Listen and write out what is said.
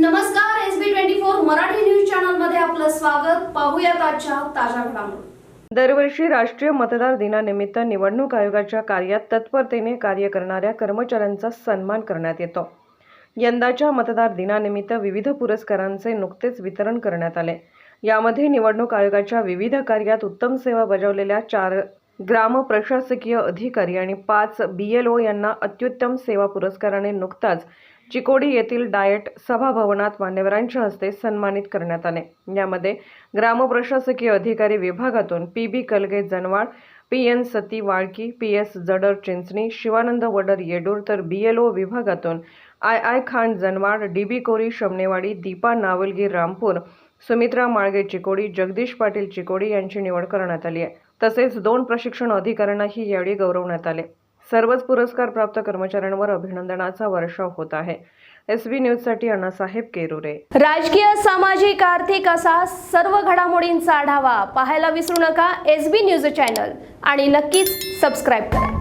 नमस्कार S B twenty four Marathi news चॅनलमध्ये आपलं स्वागत. पाहूयात आजच्या ताज्या घडामोडी. दरवर्षी राष्ट्रीय मतदार दिनानिमित्त निवडणूक आयोगाच्या कार्यात तत्परतेने कार्य करणाऱ्या कर्मचाऱ्यांचा सन्मान करण्यात येतो. यंदाच्या मतदार दिनानिमित्त विविध पुरस्कारांचे नुकतेच वितरण करण्यात आले. यामध्ये निवडणूक आयोगाच्या विविध कार्यात उत्तम सेवा बजावलेल्या चार ग्राम प्रशासकीय अधिकारी आणि पाच बी एल ओ यांना अत्युत्तम सेवा पुरस्काराने नुकताच चिकोडी येथील डायट सभाभवनात मान्यवरांच्या हस्ते सन्मानित करण्यात आले. यामध्ये ग्रामप्रशासकीय अधिकारी विभागातून P B Kalage Janwad P N Sati Walki P S Jadar Chinchani Shivanand Vadar Yedur तर बी एल ओ विभागातून I I Khan Janwad D B Kori Shamnewadi Deepa Navalgi Rampur Sumitra Malage Chikodi Jagdish Patil Chikodi यांची निवड करण्यात आली आहे. तसेच दोन प्रशिक्षण अधिकाऱ्यांनाही यावेळी गौरवण्यात आले. सर्वच पुरस्कार प्राप्त कर्मचाऱ्यांवर अभिनंदनाचा वर्षाव होत आहे. एस बी न्यूजसाठी अण्णासाहेब केरुरे. राजकीय सामाजिक आर्थिक असा सर्व घडामोडींचा आढावा पाहायला विसरू नका एस बी न्यूज चॅनल आणि नक्कीच सबस्क्राईब करा.